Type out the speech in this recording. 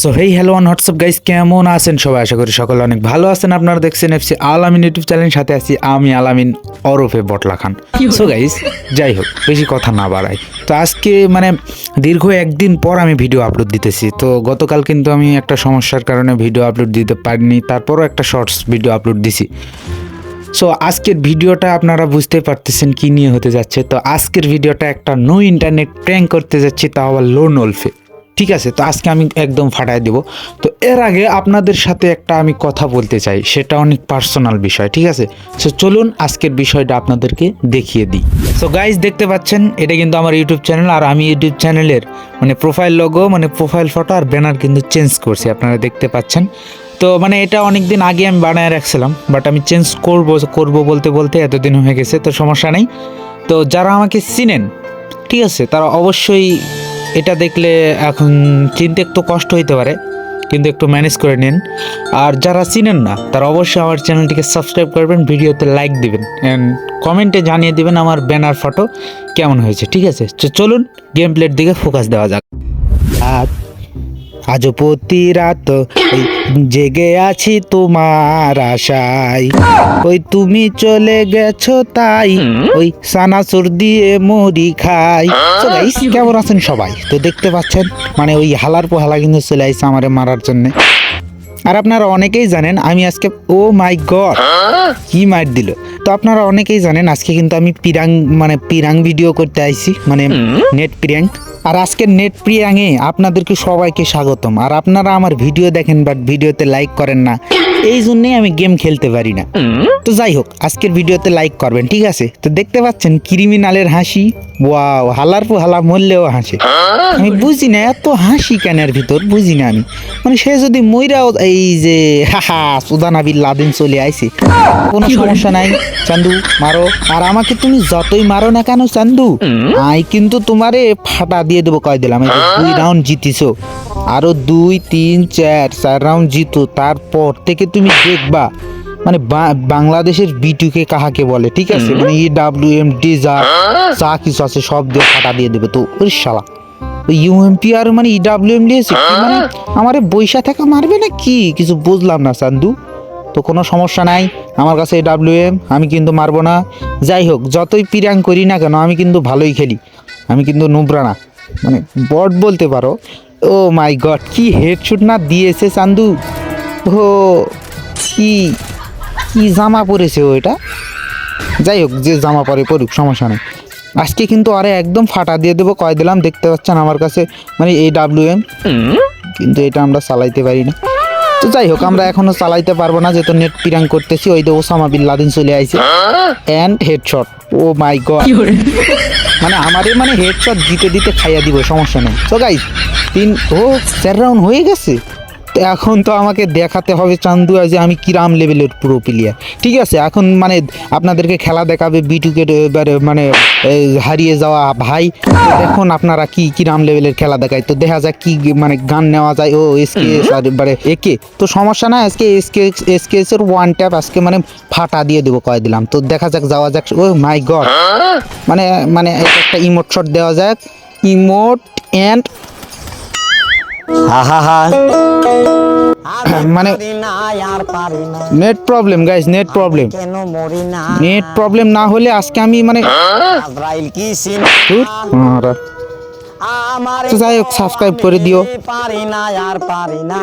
So hey hello on WhatsApp guys কেমন আছেন সবাই? আশা করি সকলে অনেক ভালো আছেন। আপনারা দেখছেন এফসি আলামিন ইউটিউব চ্যানেলের সাথে আছি আমি আলামিন ওরফে বটলা খান। সো গাইস যাই হোক বেশি কথা না বাড়াই। তো আজকে মানে দীর্ঘ একদিন পর আমি ভিডিও আপলোড দিতেছি। তো গতকাল কিন্তু আমি একটা সমস্যার কারণে ভিডিও আপলোড দিতে পারিনি তারপরও একটা শর্টস ভিডিও আপলোড দিছি। সো আজকের ভিডিওটা আপনারা বুঝতে পারতেছেন কি নিয়ে হতে যাচ্ছে। তো আজকের ভিডিওটা একটা নো ইন্টারনেট প্র্যাঙ্ক করতে যাচ্ছি তাও আবার লো নলফে ঠিক আছে, তো আজকে আমি একদম ফাটাই দেব। তো এর আগে আপনাদের সাথে একটা আমি কথা বলতে চাই, সেটা অনেক পার্সোনাল বিষয়, ঠিক আছে? সো চলুন আজকের বিষয়টা আপনাদেরকে দেখিয়ে দিই। সো গাইজ দেখতে পাচ্ছেন, এটা কিন্তু আমার ইউটিউব চ্যানেল আর আমি ইউটিউব চ্যানেলের মানে প্রোফাইল লগো মানে প্রোফাইল ফটো আর ব্যানার কিন্তু চেঞ্জ করছি, আপনারা দেখতে পাচ্ছেন। তো মানে এটা অনেক দিন আগে আমি বানায় রাখছিলাম বাট আমি চেঞ্জ করব করব বলতে বলতে এতদিন হয়ে গেছে, তো সমস্যা নেই। তো যারা আমাকে চিনেন, ঠিক আছে, তারা অবশ্যই এটা দেখলে এখন চিনতে একটু কষ্ট হইতে পারে, কিন্তু একটু ম্যানেজ করে নিন। আর যারা চিনেন না, তারা অবশ্যই আমার চ্যানেলটিকে সাবস্ক্রাইব করবেন, ভিডিওতে লাইক দিবেন অ্যান্ড কমেন্টে জানিয়ে দিবেন আমার ব্যানার ফটো কেমন হয়েছে, ঠিক আছে? চলুন গেম প্লের দিকে ফোকাস দেওয়া যাক। আজ আজ প্রতি রাত জেগে আছি তোমার আশায়। ওই তুমি চলে গেছো তাই ওই সানাসুর দিয়ে মুড়ি খাই। কেমন আছেন সবাই? তো দেখতে পাচ্ছেন মানে ওই হালার পোহালা কিন্তু চলে আসছে আমারে মারার জন্য। আর আপনারা অনেকেই জানেন আমি আজকে ও মাই গড কি মার দিল। তো আপনারা অনেকেই জানেন আজকে কিন্তু আমি পিরাং মানে পিরাং ভিডিও করতে আইছি মানে নেট পিরাং। আর আজকের নেট প্রিয়াঙে আপনাদেরকে সবাইকে স্বাগতম। আর আপনারা আমার ভিডিও দেখেন বাট ভিডিওতে লাইক করেন না। এই জন্যই আমি গেম খেলতে পারি না। তো যাই হোক আজকের ভিডিওতে লাইক করবেন ঠিক আছে? তো দেখতে পাচ্ছেন ক্রিমিনালের হাসি। ওয়াও হালার পু হালা মরলেও হাসে। আমি বুঝি না এত হাসি কেনের ভিতর? বুঝি না আমি। মানে সে যদি মইরাও এই যে হাহা সুদানা বিল লাদেন চলে আইছে কোনো সমস্যা নাই। চান্দু মারো। আর আমাকে তুমি যতই মারো না কেন চান্দু আই কিন্তু তোমারে ফাটা দিয়ে দেবো কয় দিলাম। এই দুই রাউন্ড জিতিছো। আরও দুই তিন চার চার রাউন্ড জিতো। তারপর থেকে তুমি দেখবা মানে বা- বাংলাদেশের বিটুকে কাহাকে বলে ঠিক আছে? মানে ই ডাব্লিউ এম ডি যা যা কিছু আছে সব দিয়ে ফাটা দিয়ে দেবে তো ওই শালা ইউএমপি আর মানে ইডাব্লিউ এম দিয়েছে মানে আমারে বৈশা থাকা মারবে না কি? কিছু বুঝলাম না চান্দু তো কোনো সমস্যা নাই আমার কাছে ডাব্লিউ এম আমি কিন্তু মারবো না। যাই হোক যতই পিরাং করি না কেন আমি কিন্তু ভালোই খেলি। আমি কিন্তু নুবরা না মানে বট বলতে পারো। ও মাই গড কি হেডশুট না দিয়েছে চান্দু ও কি কি জামা পরেছে ও এটা? যাই হোক যে জামা পরে পড়ুক সমস্যা নেই। আজকে কিন্তু আরে একদম ফাটা দিয়ে দেবো কয় দিলাম দেখতে পাচ্ছেন আমার কাছে মানে এই ডাব্লিউ এম কিন্তু এটা আমরা চালাইতে পারি না। তো যাই হোক আমরা এখনও চালাইতে পারব না যেহেতু নেট পিরাং করতেছি ওই তো ওসামা বিন লাদেন চলে আইছে। And headshot oh my god মানে আমাদের মানে হেডশট দিতে দিতে খাইয়া দিব সমস্যা নেই। তো গাইজ তিন ও চার রাউন্ড হয়ে গেছে? তো এখন তো আমাকে দেখাতে হবে চান্দু যে আমি কিরাম লেভেলের পুরো প্লেয়ার ঠিক আছে? এখন মানে আপনাদেরকে খেলা দেখাবে বিটুকে এবারে মানে হারিয়ে যাওয়া ভাই। দেখুন আপনারা কি কিরাম লেভেলের খেলা দেখায়। তো দেখা যাক কি মানে গান নেওয়া যায়। ও এসকে আর এবারে একে তো সমস্যা না আজকে এসকে এসকে এর ওয়ান ট্যাপ আজকে মানে ফাটা দিয়ে দেবো কয় দিলাম। তো দেখা যাক যাওয়া যাক। ও মাই গড মানে মানে একটা ইমোট শট দেওয়া যাক। ইমোট অ্যান্ড মানে net problem guys net problem কেন মরি না নেট প্রবলেম না হলে আজকে আমি মানে আজরাইল কি সিন ধুর, মারা। আমার তো যাই হোক, subscribe করে দিও। পারি না আর পারি না